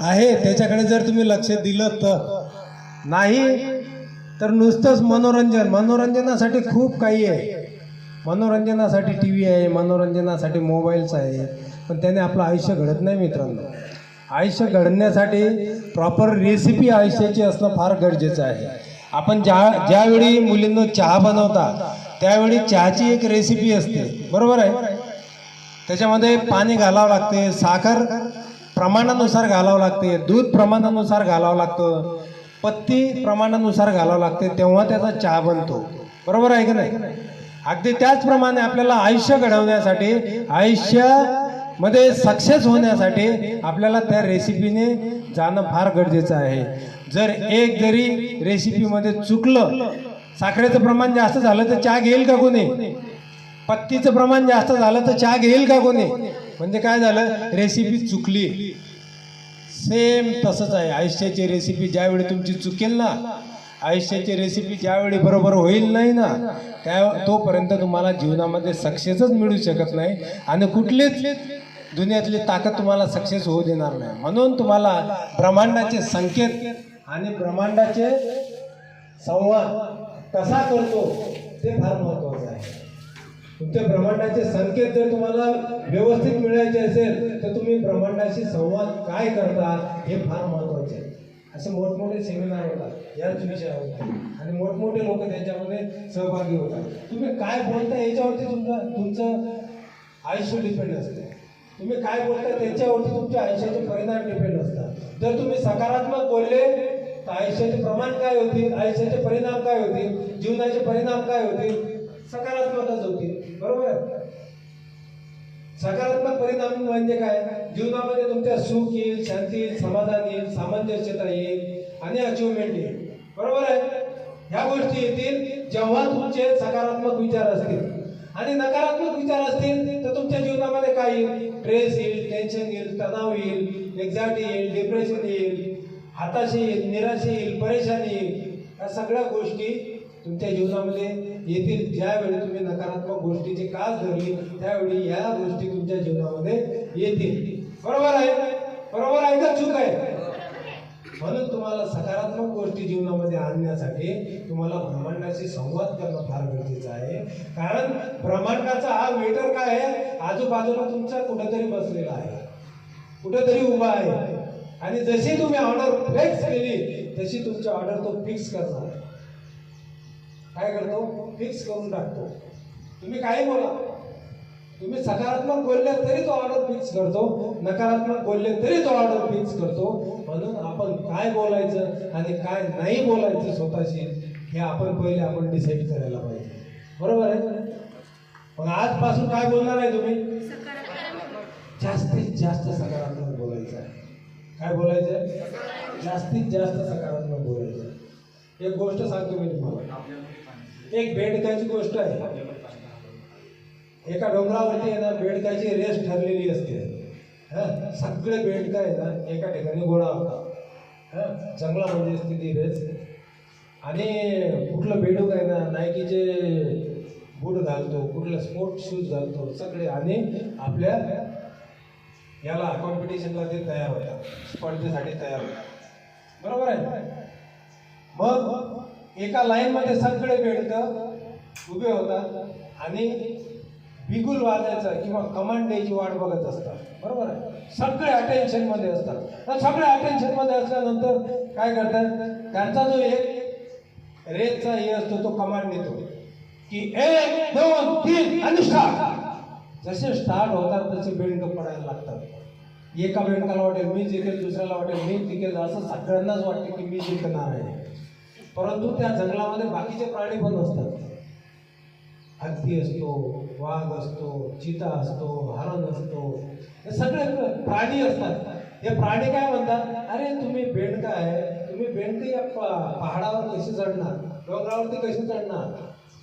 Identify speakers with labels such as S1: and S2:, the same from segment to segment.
S1: आहे त्याच्याकडे जर तुम्ही लक्ष दिलं तर. नाही तर नुसतंच मनोरंजन. मनोरंजनासाठी खूप काही आहे. मनोरंजनासाठी टी व्ही आहे मनोरंजनासाठी मोबाईल्स आहे. पण त्याने आपलं आयुष्य घडत नाही मित्रांनो. आयुष्य घडण्यासाठी प्रॉपर रेसिपी आयुष्याची असणं फार गरजेचं आहे. आपण ज्या ज्यावेळी मुलींना चहा बनवता त्यावेळी चहाची एक रेसिपी असते. बरोबर आहे? त्याच्यामध्ये पाणी घालावं लागते साखर प्रमाणानुसार घालावं लागते. दूध प्रमाणानुसार घालावं लागतं. पत्ती प्रमाणानुसार घालावं लागते. तेव्हा त्याचा चहा बनतो. बरोबर आहे की नाही? अगदी त्याचप्रमाणे आपल्याला आयुष्य घडवण्यासाठी आयुष्यामध्ये सक्सेस होण्यासाठी आपल्याला त्या रेसिपीने जाणं फार गरजेचं आहे. जर एक जरी रेसिपीमध्ये चुकलं साखरेचं प्रमाण जास्त झालं तर चहा घेईल का कोणी? पत्तीचं प्रमाण जास्त झालं तर चहा घेईल का कोणी? म्हणजे काय झालं? रेसिपी चुकली. सेम तसंच आहे. आयुष्याची रेसिपी ज्यावेळी तुमची चुकेल ना आयुष्याची रेसिपी ज्यावेळी बरोबर होईल नाही ना त्या तोपर्यंत तुम्हाला जीवनामध्ये सक्सेसच मिळू शकत नाही. आणि कुठलीच दुनियातली ताकद तुम्हाला सक्सेस होऊ देणार नाही. म्हणून तुम्हाला ब्रह्मांडाचे संकेत आणि ब्रह्मांडाचे संवाद कसा करतो ते फार महत्वाचं आहे. तुमच्या ब्रह्मांडाचे संकेत जर तुम्हाला व्यवस्थित मिळायचे असेल तर तुम्ही ब्रह्मांडाशी संवाद काय करता हे फार महत्त्वाचे आहे. असे मोठमोठे सेमिनार होतात याच विषयावर आणि मोठमोठे लोक त्याच्यामध्ये सहभागी होतात. तुम्ही काय बोलता याच्यावरती तुमचं तुमचं आयुष्य डिपेंड असते. तुम्ही काय बोलता त्याच्यावरती तुमच्या आयुष्याचे परिणाम डिपेंड असतात. जर तुम्ही सकारात्मक बोलले तर आयुष्याचे प्रमाण काय होतील आयुष्याचे परिणाम काय होतील जीवनाचे परिणाम काय होतील सकारात्मकच होते बरोबर? आहे? सकारात्मक परिणाम म्हणजे काय? जीवनामध्ये तुमच्या सुख येईल शांती येईल समाधान येईल सामंजस्यता येईल आणि अचिव्हमेंट येईल. बरोबर आहे? ह्या गोष्टी येतील जेव्हा तुमचे सकारात्मक विचार असतील. आणि नकारात्मक विचार असतील तर तुमच्या जीवनामध्ये काय येईल? स्ट्रेस येईल टेन्शन येईल तणाव येईल एक्झायटी येईल डिप्रेशन येईल हाताशी येईल निराशा येईल परेशानी येईल. या सगळ्या गोष्टी तुमच्या जीवनामध्ये येतील. ज्यावेळी तुम्ही नकारात्मक गोष्टीची कास धरली त्यावेळी या गोष्टी तुमच्या जीवनामध्ये येतील. बरोबर आहे? बरोबर आहे का चूक आहे? म्हणून तुम्हाला सकारात्मक गोष्टी जीवनामध्ये आणण्यासाठी तुम्हाला ब्रह्मांडाशी संवाद करणं फार गरजेचं आहे. कारण ब्रह्मांडाचा हा मीटर काय आहे? आजूबाजूला तुमचा कुठेतरी बसलेला आहे. कुठेतरी उभा आहे. आणि जशी तुम्ही ऑर्डर फ्लेक्स केली तशी तुमची ऑर्डर तो फिक्स करणार. काय करतो? फिक्स करून टाकतो. तुम्ही काही बोला. तुम्ही सकारात्मक बोलले तरी तो ऑर्डर फिक्स करतो. नकारात्मक बोलले तरी तो ऑर्डर फिक्स करतो. म्हणून आपण काय बोलायचं आणि काय नाही बोलायचं स्वतःशी हे आपण पहिले आपण डिसाईड करायला पाहिजे. बरोबर आहे? मग आजपासून काय बोलणार आहे तुम्ही? जास्तीत जास्त सकारात्मक बोलायचं आहे. काय बोलायचं? आहे जास्तीत जास्त सकारात्मक बोलायचं आहे. एक गोष्ट सांगतो मी तुम्हाला. एक बेडकाची गोष्ट आहे. एका डोंगरावरती आहे ना बेडकाची रेस ठरलेली असते. हां? सगळे बेडका आहे ना एका ठिकाणी गोळा होता हा? जंगलामध्ये असते ती रेस. आणि कुठलं बेडूक आहे ना नायकीचे बूट घालतो कुठलं स्पोर्ट शूज घालतो सगळे. आणि आपल्या याला कॉम्पिटिशनला ते तयार होतात. स्पर्धेसाठी तयार होतात. बरोबर आहे? मग एका लाईन मध्ये सगळे बेडक उभे होतात आणि बिगुल वाजायचं किंवा कमांड द्यायची वाट बघत असतात. बरोबर आहे? सगळे अटेन्शनमध्ये असतात. तर सगळे अटेन्शनमध्ये असल्यानंतर काय करतात? त्यांचा जो एक रेसचा हे असतो तो कमांड देतो की एक दोन तीन आणि स्टार्ट जसे स्टार्ट होतात तसे बेंड पडायला लागतात. एका बेंडकाला वाटेल मी जिंकेल दुसऱ्याला वाटेल मी जिंकेल असं सगळ्यांनाच वाटते की मी जिंकणार आहे. परंतु त्या जंगलामध्ये बाकीचे प्राणी पण असतात. हत्ती असतो वाघ असतो चिता असतो हरण असतो. हे सगळे प्राणी असतात. हे प्राणी काय म्हणतात? अरे तुम्ही बेंडका आहे तुम्ही बेंडक या प- पहाडावर कसे चढणार? डोंगरावरती कसे चढणार?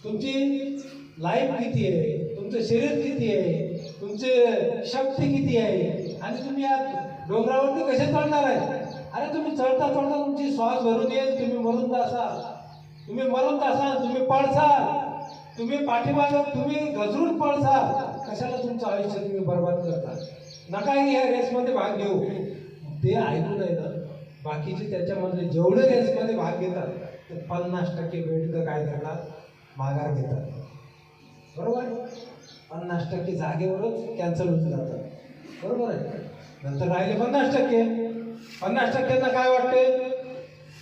S1: तुमची लाईफ किती आहे? तुमचं शरीर किती आहे? तुमचे शक्ती किती आहे? तुम्ही या डोंगरावरती कसे चढणार आहे? अरे तुम्ही चढता चढता तुमची श्वास भरून येईल तुम्ही मरून जासाल. तुम्ही मरून जासाल तुम्ही पळसाल तुम्ही पाठीमाग तुम्ही गजरून पळसाल कशाला तुमचं आयुष्य तुम्ही बर्बाद करता? नका या रेसमध्ये भाग घेऊ. ते ऐकून आहे ना बाकीचे त्याच्यामधले जेवढे रेसमध्ये भाग घेतात ते पन्नास टक्के बेडकं काय करणार माघार घेतात. बरोबर? पन्नास टक्के जागेवरच कॅन्सल होऊन जातात. बरोबर आहे? नंतर राहिले पन्नास टक्के. पन्नास टक्क्यांना काय वाटते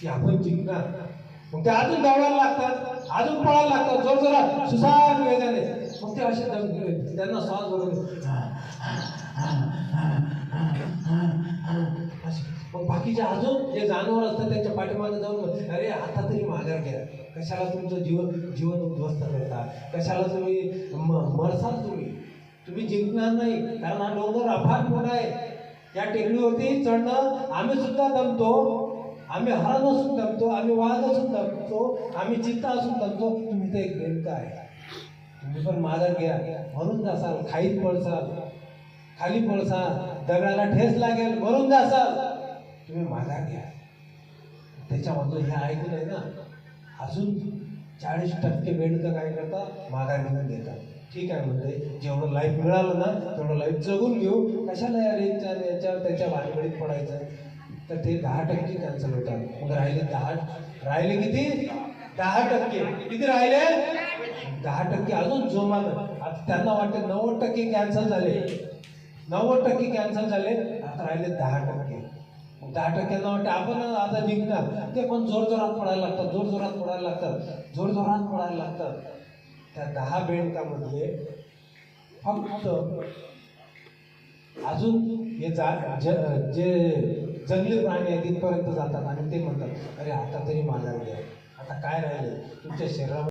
S1: की आपण जिंकणार. मग ते अजून दौडायला लागतात अजून पळायला लागतात जोर जोरात सुसाट वेगाने. मग ते असे त्यांना श्वास भरून मग बाकीचे अजून जे जानवर असतात त्यांच्या पाठीमागे जाऊन अरे आता तरी माघार घ्या. कशाला तुमचं जीवन जीवन उद्ध्वस्त करता? कशाला तुम्ही म- मरसाल तुम्ही? तुम्ही जिंकणार नाही. कारण हा डोंगर अफाट मोठा आहे. या टेकडीवरती चढणं आम्ही सुद्धा दमतो. आम्ही हरण असून दमतो आम्ही वाघ असून दमतो आम्ही चित्ता असून दमतो. तुम्ही तर एक बेंका आहे. तुम्ही पण माघार घ्या. म्हणून जासाल खाईत पळसाल खाली पळसाल दगडाला ठेस लागेल म्हणून जासाल. तुम्ही माघार घ्या. त्याच्यामधून हे ऐकून आहे ना अजून चाळीस टक्के बेडकं काय करतात? माघार घेऊन देतात. ठीक आहे म्हणते जेवढं लाईफ मिळालं ना तेवढं लाईफ जगून घेऊ. कशाला या रेंजच्या याच्यावर त्याच्या भानगडीत पडायचं? तर ते दहा टक्के कॅन्सल होतात. मग राहिले दहा राहिले किती? दहा टक्के. किती राहिले? दहा टक्के. अजून जोमानं. आता त्यांना वाटते नव्वद टक्के कॅन्सल झाले. नव्वद टक्के कॅन्सल झाले. आता राहिले दहा टक्के. दहा टक्क्यांना वाटते आपण आता जिंकणार. ते पण जोर जोरात पडायला लागतात जोर जोरात पडायला लागतात. जोर जोरात पडायला लागतात. त्या दहा बेडकामध्ये फक्त अजून हे जा ज- जे जंगली प्राणी आहेत तिथपर्यंत जातात आणि ते म्हणतात अरे आता तरी माघार घ्या आता काय राहिलं तुमच्या शरीरामध्ये